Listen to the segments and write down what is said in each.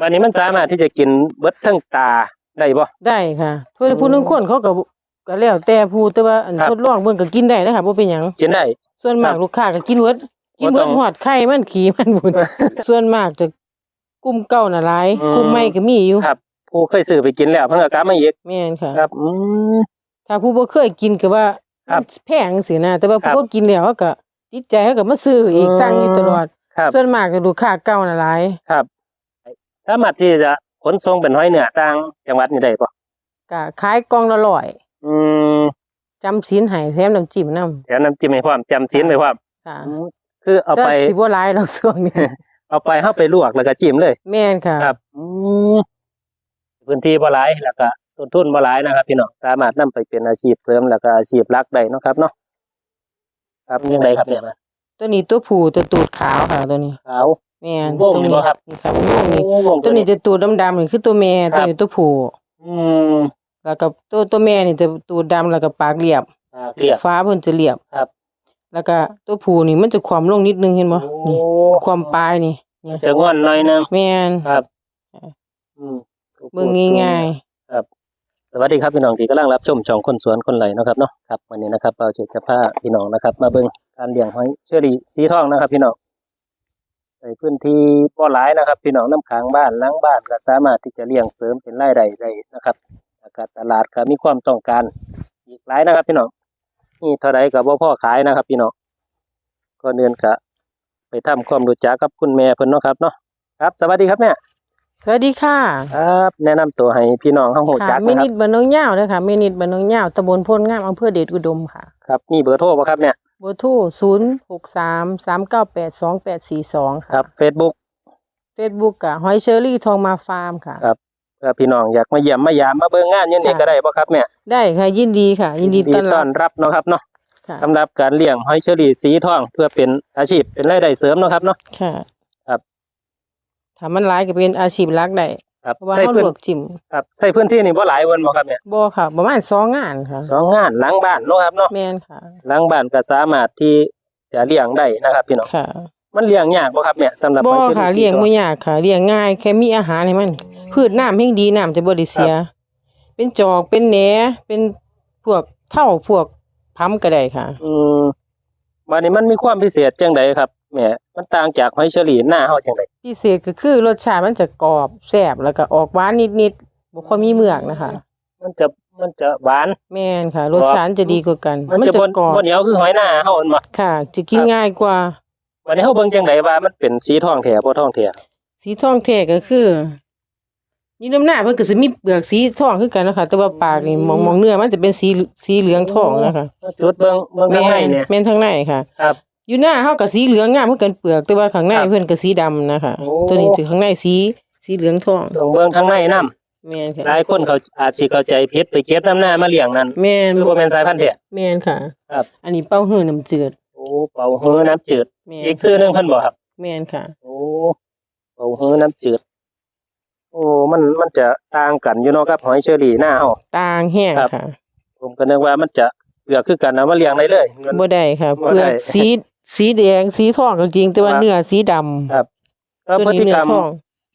วันนี้มันสามารถที่จะกินเบิดทั้งตาได้บ่ ได้ค่ะเพื่อผู้นึงคนเขาก็ก็แล้วแต่ผู้แต่ว่าอันครับ ทดลองเบิ่งก็กินได้นะคะบ่เป็นหยังกินได้ ส่วนมากครับลูกค้าก็กินเบิดกินบ่เบิต้ดองหอดไข่มันขี้มันบุญส่วนมากจะกลุ่มเก่าน่ะหลายอืม กลุ่มใหม่ก็มีอยู่ครับ ผู้เคยซื้อไปกินแล้วเพิ่นก็กลับมาอีกแม่นค่ะ ครับ อืม ถ้าผู้บ่เคยกินก็ว่าครับแพงสินะแต่ว่าครัผู้บบ่กินแล้วเขาก็ติดใจเขาก็มาซื้ออีกอืม สั่งอยู่ตลอด ครับ ส่วนมากก็ลูกค้าเก่าน่ะหลายครับ สามารถที่จะขนส่งเป็นห้อยเนื้อต่างจังหวัดนี่ได้บ่ก็ขายกล่องละร้อยอืมจำศีลให้แถมน้ำจิ้มนำแถมน้ำจิ้มให้พร้อมจำศีลให้พร้อมค่ะอืมคือเอาไปแต่สิบ่หลายหรอกช่วงนี้เอาไปเฮาไปลวกแล้วก็จิ้มเลย แม่นค่ะครับอืมพื้นที่บ่หลายแล้วก็ต้นทุนบ่หลายนะครับ พี่น้องสามารถนำไปเป็นอาชีพเสริมแล้วก็อาชีพหลักได้เนาะครับเนาะครับยังไงครับเนี่ยตัวนี้ตัวผู้ตัวตูดขาวค่ะตัวนี้ขาว แม่นวงตรงนี่นี้บ่ครับนี่ค่ะวงนี่โอ้วงตัวนี้จะตูดดำๆนี่คือตัวแม่ครัตัวบนี้ตัวผู้อืมแล้วก็ตัวตัวแม่นี่จะตูดดำแล้วก็ปากเรียบอ่าเกลียบฟ้าเพิ่นจะเรียบครับ แล้วก็ตัวผู้นี่มันจะความลงนิดนึงเห็นบ่โอ้นี่ความปลายนี่จะง่อนหน่อยนึงแม่นครับอืมเบิ่งง่ายสวัสดีครับพี่น้องที่กำลังรับชมช่องคนสวนคนไหลเนาะครับเนาะครับวันนี้นะครับเราจะจะพาพี่น้องนะครับ มาเบิ่งการเลี้ยงหอยเชอรี่สีทองนะครับ พี่น้อง ในพื้นที่บ่หลายนะครับพี่น้องน้ำค้างบ้านหล้างบ้านก็สามารถที่จะเลี้ยงเสริมเป็นรายได้ได้นะครับแล้วก็ตลาดก็มีความต้องการอีกหลายนะครับ พี่น้องนี่เท่าไรก็บ่พอขายนะครับ พี่น้องก็เดินกะไปทำความรู้จักกับคุณแม่เพิ่นเนาะครับเนาะครับ สวัสดีครับแม่ๆสวัสดีค่ะครับแนะนำตัวให้พี่น้องเฮาฮู้จัค่ะกเมนะครันิบดบ้านน้องย่าวเด้อค่ะเมนิดบ้านน้องย่าวตำบลโพนงามอำเภอเดชอุดมค่ะครับมีเบอร์โทรบ่ครับเนี่ย เบอร์โทร0633982842ค่ะครับ Facebook Facebook ก็หอยเชอรี่ทองมาฟาร์มค่ะ ครับ เพื่อพี่น้องอยากมาเยี่ยมมายามมาเบิ่งงานอยู่นี่ค่ะ ก็ได้บ่ครับแม่ได้ค่ะยินดีค่ะ ยินดีต้อนต้รัอบนรับเนาะครับเนาะค่ะสำหรับการเลี้ยงหอยเชอรี่สีทองเพื่อเป็นอาชีพเป็นรายได้เสริมเนาะครับเนาะ ค่ะครับ ถ้ามันหลายก็เป็นอาชีพหลักได้ ครับเพราะว่าใส่เฮาพื้นลวกจิ้มครับใส่พื้นที่นี่บ่หลายวันบ่ครับเนี่ยบ่ค่ะประมาณสองงานค่ะสองงานหลังบ้านเนาะครับเนาะแม่นค่ะ หลังบ้านก็สามารถที่จะเลี้ยงได้นะครับพี่น้องค่ะมันเลี้ยงยากบ่ครับแม่สำหรับบ่หอยเชอรี่ค่ะสีเลี้ยงทองบ่ยากค่ะเลี้ยงง่ายแค่มีอาหารให้มันพืชน้ำแห่งดีน้ำจะบ่ได้เสีย เป็นจอกเป็นแหนเป็นพวกเท่าพวกพัมก็ได้ค่ะ อืมบัดนี้มันมีความพิเศษจังไดครับ แม่มันต่างจากหอยเชอรี่หน้าเฮาจังไดพิเศษก็คือรสชาติมันจะกรอบแซ่บแล้วก็ออกหวานนิดๆบ่ค่อยมีเมือกนะคะ มันจะมันจะหวาน แม่นค่ะ รสชาติจะดีกว่ากัน มันมันจะจะบ่กรอบบ่เหนียวคือหอยหน้าเฮามันบ่ค่ะ จะกินครับง่ายกว่าวันนี้เฮาเบิ่งจังไดว่ามันเป็นสีทองแท้บ่ทองแท้สีทองแท้ก็คือนี่น้ำหน้าเพิ่นก็สิมีเปลือกสีทองคือกันนะคะแต่ว่าปากนี่มองมองเนื้อมันจะเป็นสีสีเหลืองทองนะคะจุดเบิ่งเบิ่งแม่ข้างในนเนี่ยแม่นทางในค่ะ ครับ อยู่หน้าเฮาก็สีเหลืองงามเหมือนกันเปลือก แต่ว่าข้างในครับเพิ่นก็สีดำนะคะโอ้ ตัวนี้จะข้างในสีสีเหลืองทองต้องเบิ่งข้างในนํแม่นค่ะหลายคนเขาอาจสิเข้าใจผิดไปเก็บน้ำหน้ามาเลี้ยงนั่นแม่นคือบ่แม่นสายพันธุ์แท้ แม่นค่ะครับ อันนี้เป้าหื้อน้ำจืดโอ้เป่าฮือน้ำจืด แม่อีนกชื่อหนึงเพิ่นบ่ครับ แม่นค่ะ โอ้เป่าฮือน้ำจืด โอ้ มันมันจะต่างกันอยู่เนาะกับหอยเชอรี่หน้าเฮา ต่างแห้งครับ ค่ะผมก็นึกว่ามันจะเปลือกคือกันเอามาเลี้ยงได้เลยมัน บ่ได้ค่ะบ่เปลืได้อกสี สีแดงสีทองก็จริง แต่ว่าครับ เนื้อสีดำครับแล้วพตัวฤนี้ติเนื้กรอรมทอง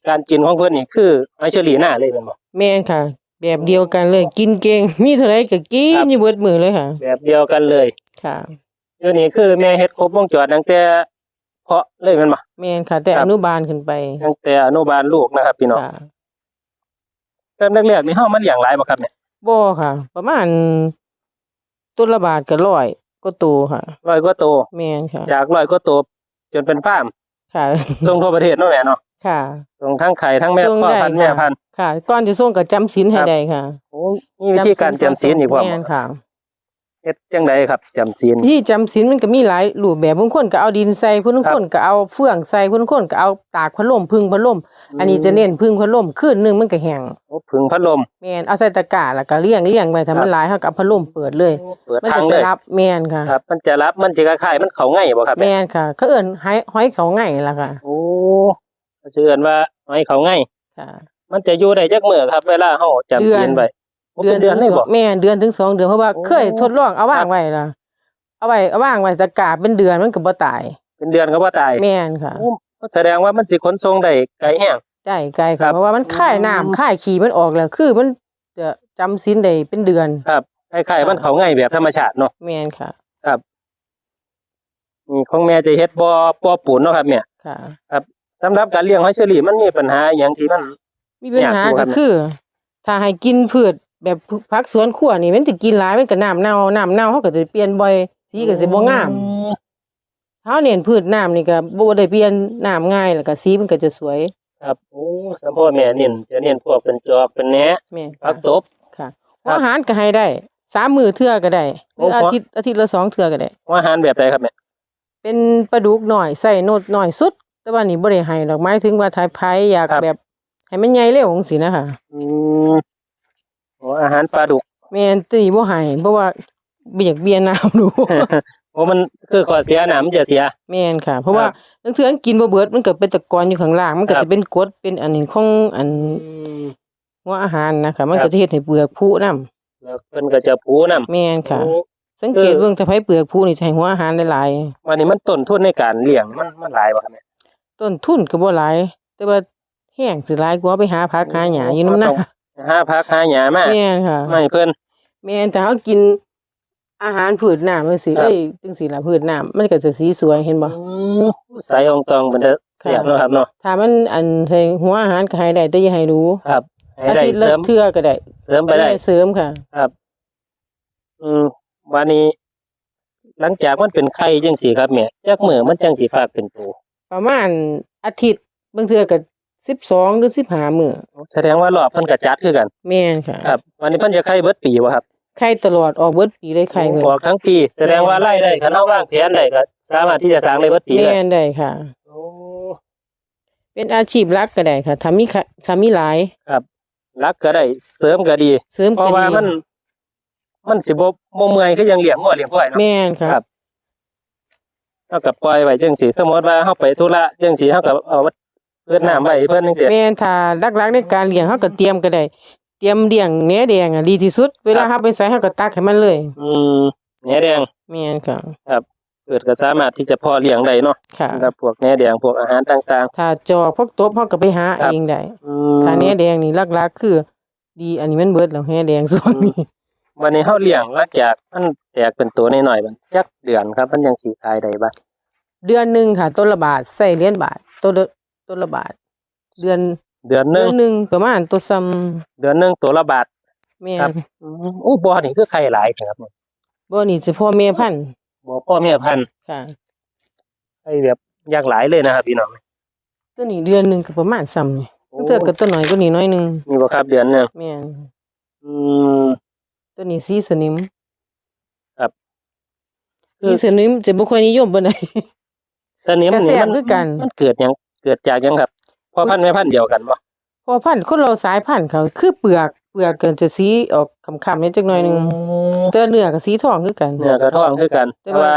การกินของเพิ่นนี่คือหอยเชอรี่หน้าเลยแม่นบ่แม่นค่ะ แบบเดียวกันเลย กินเก่งมีเท่าไรก็กิครันบอยู่เบิดมือเลยค่ะ แบบเดียวกันเลยค่ะ เดี๋ยวนี้คือแม่เฮ็ดครบวงจรตั้งแต่เพาะเลยแม่นบ่ แม่นค่ะ แต่ครัอบนุบาลขึ้นไปตั้งแต่อนุบาลลูกนะครับพี่น้องค่ะเริ่มแรกๆนี่เฮามาเลี้ยงหลายบ่ครับเนี่ยบ่ค่ะ ประมาณต้นละบาทก็ร้อย ก็โตค่ะร้อยกว่าโตวแม่นค่ะจากร้อยกว่าโตวจนเป็นฟาร์มค่ะส่งทั่วประเทศเนาะแม่เนาะค่ะส่งทั้งไข่ทั้งแม่ส่งพ่อได้พันธุ์ค่ะแม่พันธุ์ค่ะก่อนจะส่งก็จำศีลให้ครับได้ค่ะโอ้มีวิธีการจำศีลอีกพร้อมแม่นค่ะ เฮ็ดจังไดครับจำศีลวิธีจำศีลมันก็มีหลายรูปแบบบางคนก็เอาดินใส่ผู้บางคนก็เอาเฟืองใส่ผู้บางคนก็เอาตากพัดลมพึ่งพัดลมอันนี้จะเน้นพึ่งพัดลมคืนหนึงมันก็แห้งโอ้ผึ่งพัดลมแม่นเอาใส่ตะกร้าแล้วก็เลี้ยงเลี้ยงไว้ถ้ามันหลายเฮาก็เอาพัดลมเปิดเลยเปิดมันทาจะงเลจะยรับแม่นค่ะครับมันจะรับมันจะคล้ายๆมันเขาง่ายบ่ครับแม่นค่ะเขาเอิ้นหอยหอยเขาไงล่ะค่ะโอ้ชื่อเอิ้นว่าให้เขาง่ายค่ะมันจะอยู่ได้จักมื้อครับ เวลาเฮาจำศีลไว้ โอ้เป็นเดือนเลยถึงสบ่งแม่นเดือนถึงสองเดือนเพราะว่าโอ้เคยทดลองเอาวางไว้ล่ะเอาไว้เอาวางไว้ตะกร้าเป็นเดือนมันก็บ่ตาย เป็นเดือนก็บ่ตายแม่นค่ะโอ้แสดงว่ามันสิขนส่งได้ไกลแฮงได้ไกลครัค่ะบเพราะว่ามันค่ายน้ำค่ายขี้มันออกแล้ว คือมันจะจำศีลได้เป็นเดือนครับคล้ายๆมันเขาง่ายแบบธรรมชาติเนาะแม่นค่ะนี่ของแม่จะเฮ็ดบ่บ่อปูนเนาะครับแม่ค่ะสำหรับการเลี้ยงหอยเชอรี่มันมีปัญหาอหย่างที่มัน มีปัญหาอยากรู้ครัก็บคือ ถ้าให้กินพืช แบบผักสวนครัวนี่มันจะกินหลายมันก็น้ำเน่าน้ำเน่าเขาก็จะเปลี่ยนบ่อยสีก็สิบ่งามอืมเฮาเน้นพืชน้ำนี่ก็บ่ได้เปลี่ยนน้ำง่ายแล้วก็สีมันก็จะสวย ครับโอ้สมพ่อแม่เน้นจะเน้นพวกเป็นจอกเป็นแหนแม่นผัค่ะกตบค่ะครับอาหารก็ให้ได้สามมื้อเทื่อก็ได้หรือโอ้อาเพราะทิตย์อาทิตย์ละสองเทื่อก็ได้อาหารแบบใดครับแม่เป็นปลาดุกหน่อยใส่โนดหน่อยสุด แต่ว่านี่บ่ได้ให้ดอกไม้ถึงว่าทายไผอยากแบบให้มันใหญ่เร็วจังซี่นะคะอืม โอ้อาหารปลาดุกแม่นตีบ่ให้เพราะว่าเบียกเบียนน้ำดู โอ้มันคือข้อเสียน้ำมันจะเสีย แม่นค่ะ เพราะว่าครับบางเทื่อมันกินบ่เบิดมันก็เป็นตะกอนอยู่ข้างล่างมันก็ครับ จะเป็นกรดเป็นอันนี้ของอันอืมหัวอาหารนะคะมันครัก็บจะเฮ็ดให้เปลือกผุนํแล้วเพิ่นก็จะผูน้ำแม่นค่ะโอ้สังเกตเออ เบิ่งถ้าไผเปลือกผุนี่จะให้หัวอาหารหลายวันนี้มันต้นทุนในการเลี้ยงมันมันหลายบ่ครับแม่ๆต้นทุนก็บ่หลายแต่ว่าแห้งสิหลายกว่าไปหาผักหาหญ้าอยู่นำหน้า หาผักหาหญ้ามาแม่นค่ะมาให้เพิ่นแม่นถ้าเฮากินอาหารพืชน้ำจังซี่ครับเอ้ยจังซี่ล่ะพืชน้ำมันก็จะสีสวยเห็นบ่อืมใส่อองตองมันจะเสียบค่ะเนาะครับเนาะถ้ามันอันใส่หัวอาหารก็ให้ได้แต่อย่าให้รู้ครับให้อาได้ทิตย์เสละริมเทื่อก็ได้ เสริมไปได้เสริมค่ะ ครับ อืมวันนี้ หลังจากมันเป็นไข่จังสีครับแม่จักมือมันจังสีฝากเป็นตัวประมาณอาทิตย์บางเทื่อก็ 12หรือ15มื้อแสดงว่ารอบเพิ่นก็จัดคือกันแม่นค่ะครับวันนี้เพิ่นจะไข่เบิดปีบ่ครับไข่ตลอดออกเบิดปีเลยไข่เบิดออกทั้งปี แสดงว่าไล่ได้คันเฮาวางแผนได้ก็สามารถที่จะสร้างได้เบิดปีเลแม่ยนได้ค่ะโอ้เป็นอาชีพหลักก็ได้ค่ะถ้ามีค่ะถ้ามีหลายรักก็ได้เสริมก็ดี เสริมเพก็ราะว่าดีมัน มันสิบ่บ่เมื่อยคือยังเลี้ยงงัวเลี้ยงควายเนาะแม่นค่ะครับเฮาก็ปล่อยไว้จังสีสมมุติว่าเฮาไปธุระจังสีเฮาก็เอาเพิ่นน้ำไว้ให้เพิ่นจังซี่แม่นถ้าหลักๆในการเลี้ยงเฮาก็เตรียมก็ได้ เตรียมเลี้ยงแหนแดงอะดีที่สุด เวลาครัเฮาบไปใส่เฮาก็ตักให้มันเลย อืมแหนแดงแม่นค่ะเกิดก็สามารถที่จะเพอเลี้ยงได้เนาะค่ะสำหรับพวกแหนแดงพวกอาหารต่าง ถ้าจอกพวกตบเฮาก็ไปหาครับ เองได้ๆอืมถ้าแหนแดงนี่หลักๆคือ ดีอันนี้มันเบิดแล้วแหนแดงส่วนนี้วันนี้เฮาเลี้ยงหลังจากมันแตกเป็นตัวน้อยๆมันจักเดือนครับมันยังสิขายได้บ่ เดือนหนึงค่ะต้นละบาทใส่เหรียญบาทต้นละ ต้นละบาท เดือนเดือนหนึเดืองนหนึงประมาณตัวซ้ำเดือนหนึงตัวละบาทแม่ครับนอืมโอ้บ่นี่คือไข่หลายครับบ่นี่เฉพาะแม่พันธุ์บ่พ่อแม่พันธุ์ค่ะไข่แบบอยากหลายเลยนะครับพี่น้องตัวนี้เดือนหนึงก็ประมาณซ้ำนี่โอ้เทื่อก็ตัวน้อยกว่านี้น้อยหนึงนี่บ่ครับเดือนหนึงแม่นอืม ตัวนี้สีสนิมครับ สีสนิมจะบ่ค่อยนิยมปานใด สนิมกระแสนี่มันคือกัน มันเกิดหยัง เกิดจากหยังครับพ่อพันธุ์แม่พันธุ์เดียวกันบ่พอพันธุ์คนเราสายพันธุ์เขาคือเปลือกเปลือกเกินจะสีออกคำๆนิดจักหน่อยหนึงแต่เนื้อก็สีทองคือกัน เนื้อกระท้องคือกัน แต่แต่ว่าว่า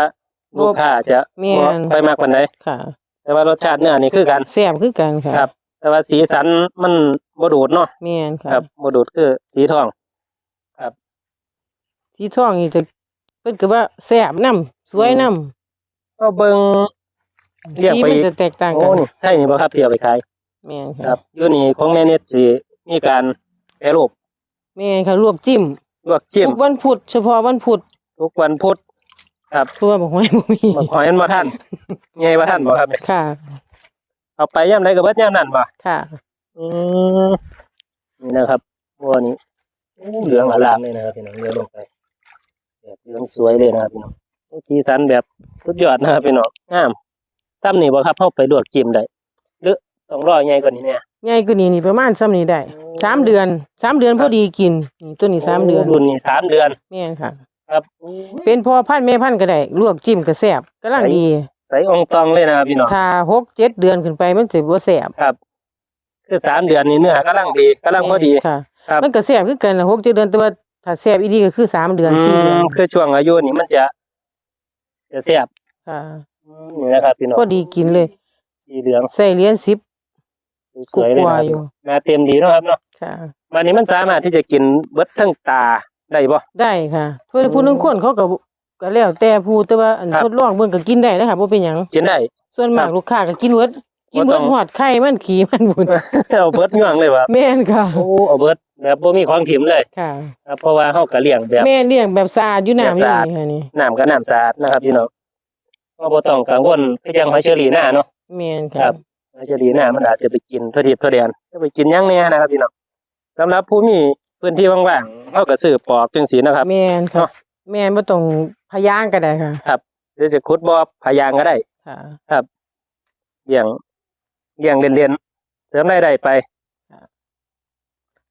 ลูกค้าจะแม่น บ่ไปมากปานใดค่ะแต่ว่ารสชาติเนื้อนี่คือกัน แซ่บคือกันค่ะครับ แต่ว่าสีสันมันบ่โดดเนาะแม่นค่ะครับบ่โดดคือสีทอง สีทองนี่จะเพิ่นก็ว่าแซ่บนํสวยนํก็เบิ่ง เรียกสีไปมันจะแตกต่างโอ้กันนี่ใช่นี่บ่ครับที่เอาไปขายแม่นครัค่ะบอยู่นี่ของแม่เน็ตสิมีการแปรรูปแม่นค่ะลวกจิ้มลวกจิ้มทุกวันพุธเฉพาะวันพุธทุกวันพุธครับเพราะว่าบอกว่าบ่มีมาขอยมันบ่ทันใหญ่บ่ทันบ่ครับเนี่ยค่ะ เอาไปยามใดก็เบิดยามนั้นบ่ค่ะอืมนี่นะครับบัวนี้อู้เหลืองอลามเลยนะครับพี่น้องเลืองลงไปแบบเหลืองสวยเลยนะครับพี่น้องสีสันแบบสุดยอดนะครับพี่น้องงาม ซ้ำนี่บ่ครับเข้าไปลวกจิ้มได้หรือต้องรอใหญ่กว่านี้เนี่ย ใหญ่กว่านี้นี่ประมาณซ้ำนี้ได้สามเดือนสามเดือนพอดีกินนี่ตัวนี้สามเดือนโรุ่นนี้สามเดือนแม่นค่ะ ครับเป็นพ่อพันธุ์แม่พันธุ์ก็ได้ลวกจิ้มก็แซ่บกำลังดี ใส่องตองเลยนะครับพี่น้องถ้าหกเจ็ดเดือนขึ้นไปมันสิบ่แซ่บครับ คือสามเดือนนี่เนื้อกำลังดีกำลังพอดี ค่ะ ครับ มันก็แซ่บคือกันละหกเจ็ดเดือนแต่ว่าถ้าแซ่บอีดีก็คือสามเดือนสี่เดือนมคือช่วงอายุนี่มันจะ จะแซ่บค่ะอืม นี่นะครับพี่น้องพอดีกินเลย สีเหลืองใส่เหรียญสิบสวยเลยนะคกว่ารับอยู่หน้าเต็มดีเนาะครับเนาะค่ะ วันนี้มันสามารถที่จะกินเบิดทั้งตาได้บ่ ได้ค่ะเพื่อผู้นึงคนเขาก็ก็แล้วแต่ผู้แต่ว่าอันครับ ทดลองเบิ่งก็กินได้นะคะบ่เป็นหยังกินได้ ส่วนมากครับลูกค้าก็กินเบิดกินบ่เบิต้อดงหอดไข่มันขี้มันบุญเอาเบิดย่างเลยว่ะแม่นค่ะ โอ้เอาเบิดแบบบ่มีของถิ่มเลยค่ะ ครับเพราะว่าเฮาก็เลี้ยงแบบ แม่เลี้ยงแบบสะอาดอยู่น้ำแบบนี่สะอาด ค่ะนี่น้ำก็น้ำสะอาดนะครับพี่น้อง ก็บ่ต้องกังวลคือจังหอยเชอรี่หน้าเนาะแม่นครัค่ะบหอยเชอรี่หน้ามันอาจจะไปกินทั่วทิพย์ทั่วแดนจะไปกินหยังแหน่นะครับพี่น้องสำหรับผู้มีพื้นที่ว่างๆเฮาก็ซื้อปอกจังซี่นะครับแม่นค่ะเนาะแม่นบ่ต้องพะยางก็ได้ค่ะหรือจะขุดบ่อพายางก็ได้ค่ะเลี้ยงเลี้ยงเรียนๆเสริมรายได้ไป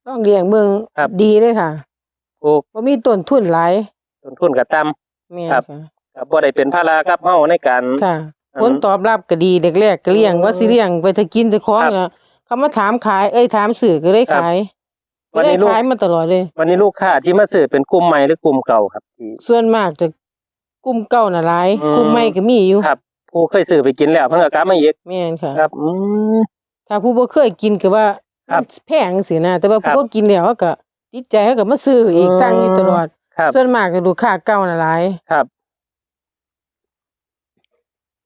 ต้องเลี้ยงเบิ่งครับดีเลยค่ะปลูกบ่มีต้นทุนหลายต้นทุนก็ต่ำแม่นครับ ค่ะก็บ่ได้เป็นภาระกับเฮาในการ ค่ะอืมผลตอบรับก็ดีแรกๆก็เลี้ยงอืมว่าสิเลี้ยงไปถ้ากินจะคล้องครับนะเขามาถามขายเอ้ยถามสื่อก็ได้ครับขายวัก็นได้นี้ลูกขายมาตลอดเลย วันนี้ลูกค้าที่มาซื้อเป็นกลุ่มใหม่หรือกลุ่มเก่าครับที่ส่วนมากจะกลุ่มเก่าน่ะหลายอืมกลุ่มใหม่ก็มีอยู่ครับผู้เคยซื้อไปกินแล้วเพิ่นก็กลับมาอีกแม่นค่ะครับอืมถ้าผู้บ่เคยกินก็ว่าครับแพงสินะแต่ว่าครัผู้บบ่กินแล้วเขาก็ติดใจเขาก็มาซื้ออีกอืมสั่งอยู่ตลอดครับส่วนมากก็ลูกค้าเก่าน่ะหลายครับ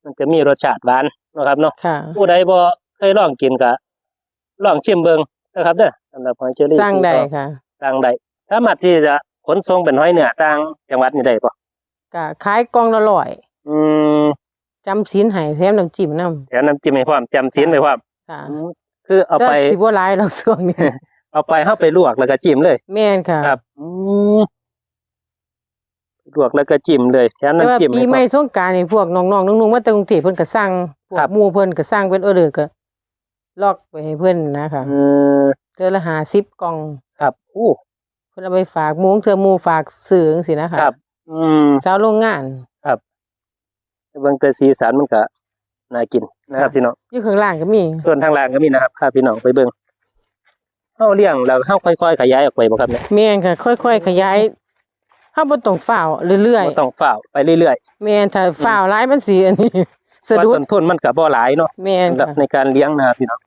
มันจะมีรสชาติหวานนะครับเนาะค่ะ ผู้ใดบ่เคยลองกินก็ลองชิมเบิ่งนะครับเด้อสำหรับหอยเชอรี่สั่งได้สีทอค่ะสั่งได้สามารถที่จะขนส่งเป็นหอยเนื้อต่างจังหวัดนี่ได้ปะก็ขายกล่องละร้อยอืมจำศีลให้แถมน้ำจิ้มนํแถมน้ำจิ้มให้พร้อมจำศีลให้พร้อมค่ะอืมคือเอาไปแต่สิบ่หลายหรอกช่วงนี้เอาไปเฮาไปลวกแล้วก็จิ้มเลย แม่นค่ะ ครับ อืม ลวกแล้วก็จิ้มเลยแถมแต่ว่าน้ำจิ้มปีให้พใหร้ม่อมสงกรานต์นี่พวกน้องๆนุ่งๆมาแต่กรุงเทพเพิ่นก็สั่งพวครักบ หมู่เพิ่นก็สั่งเป็นออเดอร์ก็ล็อกไว้ให้เพิ่นนะคะอืมเทื่อละ50กล่อง ครับอู้ เพิ่นเอาไปฝากหมู่เทื่อหมู่ฝากซื้อจังซี่นะคะครับ อืมสาวโรงงาน เบิ่งแต่สีสันมันก็น่ากินนะครับค่ะพี่น้อง อยู่ข้างล่างก็มี ส่วนทางล่างก็มีนะครับพาพี่น้องไปเบิ่งเฮาเลี้ยงแล้วเฮาค่อยๆขยายออกไปบ่ครับเนี่ย แม่นค่ะ ค่อยๆ ขยาย เฮาบ่ต้องฝ้าวเรื่อยบ่ต้องฝ้าวไปเรื่อยๆแม่นถ้าฝ้าวหลายมันสิอันนี้ๆสะว่าดุดต้นทุนมันก็บ่หลายเนาะแม่นสำหรับค่ะในการเลี้ยงนะครับพี่น้อง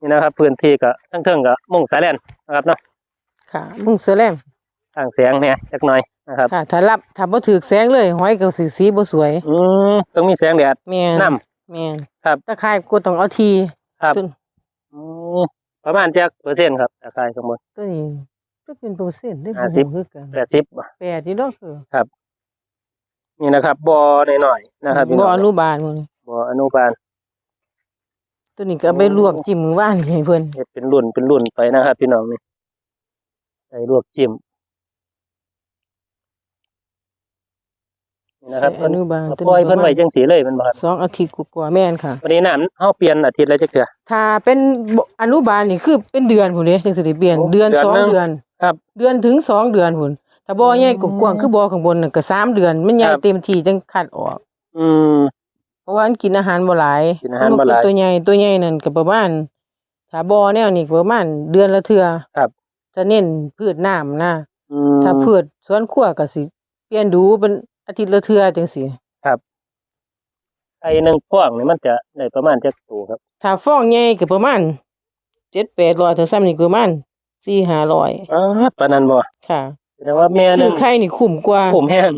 นี่นะครับพื้นที่ก็ทั้งเทิงก็มุ่งสายแลนนะครับเนาะค่ะมุงเสือแลมทางแสงเนี่ยจักหน่อยนะครับ ค่ะถ้ารับถ้าบ่ถูกแสงเลยหอยก็สิสีบ่สวยอืมต้องมีแสงแดดแม่นน้แม่นครับตะไคร้ก็ต้องเอาทีครับต้นอืมประมาณจักเปอร์เซ็นต์ครับราคาข้างบนตัวนี้ ก็เป็นเปอร์เซ็นต์ได้ห้าสิบ คือกันแปดสิบแปดนี่เนาะคือนี่นะครับบ่อหน่อยๆนะครับพี่บ่น้องอนุบาลหมื้นี้บ่ออนุบาลตัวนี้ก็เอาไปลวกจิ้มมื้อวานให้เพิ่นเฮ็ดเป็นรุ่นเป็นรุ่นไปนะครับพี่น้องนี่ใส่ลวกจิ้มนี่นะครับใส่อนุบาลปล่อยเพิ่นไว้จังสีเลยแมันบ่ครับสองอาทิตย์กว่าๆแม่นค่ะ วันนี้น้ำเฮาเปลี่ยนอาทิตย์ละจักเทื่อ ถ้าเป็นบ่อนุบาลนี่คือเป็นเดือนพุ่นเด้จังสิได้เปลี่ยนโอ้เดือนเดือนสองหนึ่ง เดือนครับเดือนถึงสองเดือนพุ่นถ้าบ่อใหญ่อืมกว้างๆคือบ่อข้างบนน่ะก็สามเดือน มันใหญ่ครับ เต็มที่จังคัดออก อืม เพราะว่ามันกินอาหารบ่หลายกินอาหารบ่หลายมันตัวใหญ่ตัวใหญ่นั่นก็ประมาณถ้าบ่อแนวนี้ก็ประมาณเดือนละเทื่อครับ จะเน้นพืชน้ำนะอืม ถ้าพืชสวนครัวก็สิเปลี่ยนดูเป็นอาทิตย์ละเทื่อจังซี่ไอ้หนึ่งฟองนี่มันจะได้ประมาณจักตัวครับ ถ้าฟองใหญ่ก็ประมาณ7-800ถ้าซ้ำนี่ก็ประมาณ 4-500อ๋อปานนั้นบ่ค่ะแสดงว่าแม่หนึซื้องไข่นี่คุ้มกว่าผมแห้ง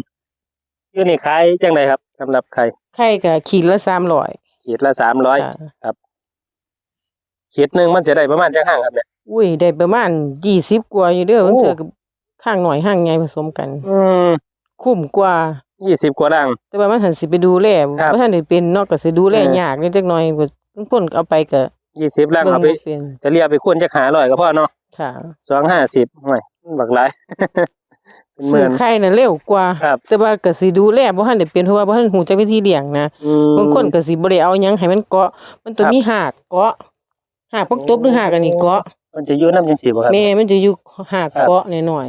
อยู่นี่ขายจังไดครับสำหรับไข่ไข่ก็ขีดละ300ขีดละ300ค่ะขีดหนึงมันจะได้ประมาณจักห้างครับเนี่ยอุ้ยได้ประมาณ20กว่าอยู่เด้อโอ้มันเถื่อกับข้างหน่อยข้างใหญ่ผสมกัน อืมคุ้มกว่า20กว่าดังแต่ว่ามันหันสิไปดูแลครับบ่ทันได้เป็นเนาะก็สิดูแลเออยากนิดจักหน่อยบ่บางคนก็เอาไปก็20ลังเบิ่งเอาไปบ่เป็นจะเรียกไปคูณจัก500ก็พอเนาะ ค่ะ250ห่วยมันบักหลายเป็นหซื้มื่อนไข่น่ะเร็วกว่า ครับ แต่ว่าก็สิดูแลบ่ทันได้เป็นเพราะว่าบ่ทันฮู้จักวิธีเลี้ยงนะอืม บางคนก็สิบ่ได้เอาหยังให้มันเกาะ มันต้องครับ มีหากเกาะหากปักตบหรือหากอันนี้เกาะมันจะอยู่นำจังซี่บ่ครับ แม่มันจะอยู่หากครับ เกาะหน่อย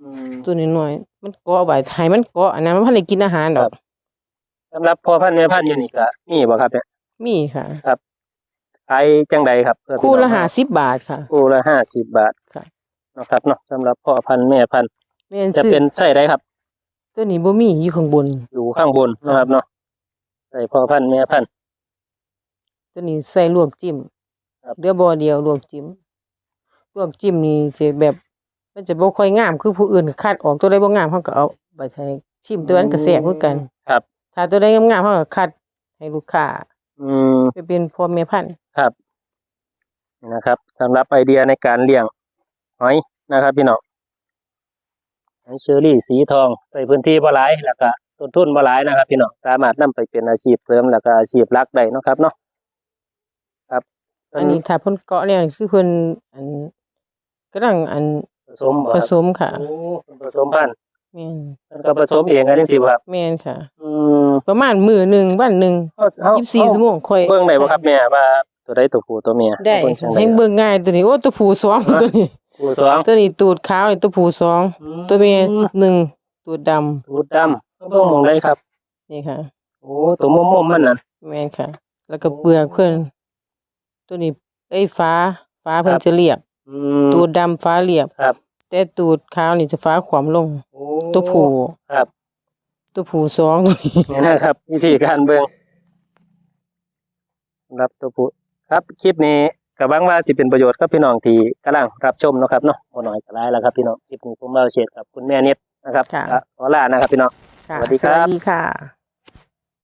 อืมๆตัวน้อยๆมันเกาะไว้ให้มันเกาะอันนั้นมันบ่ทันได้กินอาหารดอกสำหรับพ่อพันธุ์แม่พันธุ์อยู่นี่ก็มีบ่ครับเนี่ย มีค่ะ ขายจังใดครับเพื่อพี่คู่ละน้องห้าสิบบาทค่ะคู่ละ50บาทค่ะเนาะครับเนาะสำหรับพ่อพันธุ์แม่พันธุ์แม่นจะซื้อเป็นไส้ใดครับ ตัวนี้บ่มีอยู่ข้างบน อยู่ข้างบนนะครับเนาะใส่พ่อพันธุ์แม่พันธุ์ตัวนี้ใส่ลวกจิ้มครับเดี๋ยวบ่เดียวลวกจิ้มลวกจิ้มนี่จะแบบมันจะบ่ค่อยงามคือผู้อื่นคัดออกตัวใดบ่งามเฮาก็เอาไปใช้ชิมตัวนั้นก็แซ่บคือกัน ครับ ถ้าตัวใดงามๆเฮาก็คัดให้ลูกค้าออืมไปเป็นพ่อแม่พันธุ์ ครับนี่นะครับสำหรับไอเดียในการเลี้ยงหอยนะครับ พี่น้องหอยเชอรี่สีทองใส่พื้นที่บ่หลายแล้วก็ต้นทุนบ่หลายนะครับ พี่น้องสามารถนำไปเป็นอาชีพเสริมแล้วก็อาชีพหลักได้เนาะครับเนาะครับอันนี้ถ้าเพิ่นเกาะเนี่ยคือเพิ่นอันกำลังอันผสมบ่ผครับสมค่ะโอ้ผสมพันธุ์แม่นมันก็ผสมเองกันจังซี่บ่ครับแม่นค่ะ อืมประมาณมื้อหนึงวันหนึงเฮาเฮา24ชั่วโมงค่อยเบิ่งได้บ่ครับแม่ว่า ตัวใดตัวผู้ตัวเมียได้เบิ่งจังให้ได๋เบิ่งง่ายตัวนี้โอ้ตัวผู้สองตัวนี้ผู้สองตัวนี้ตูดขาวนี่ตัวผู้สองตัวเมียหนึ่งตูดดำตูดดำเบิ่งหมองได้ครับ นี่ค่ะ โอ้ตัวมุมๆมันน่ะแม่นค่ะ แล้วก็เปลือกเพิ่นตัวนี้เอ้ยฟ้าฟ้าเพิ่คนรับจะเรียบอืมตูดดำฟ้าเรียบครับ แต่ตูดขาวนี่จะฟ้าขวามลงโอ้ตัวผู้ครับ ตัวผู้สองตัวนี้นี่นะครับ วิธีการเบิ่งรับตัวผู้ ครับคลิปนี้ก็หวังว่าสิเป็นประโยชน์กับพี่น้องที่กำลังรับชมเนาะครับเนาะบ่น้อยก็หลายแล้วครับพี่น้องคลิปนี้ผมเบาเชษกับคุณแม่นิดนะครับค่ะก็ขอลานะครับพี่น้อง ค่ะสวัสดีครับ สวัสดีค่ะ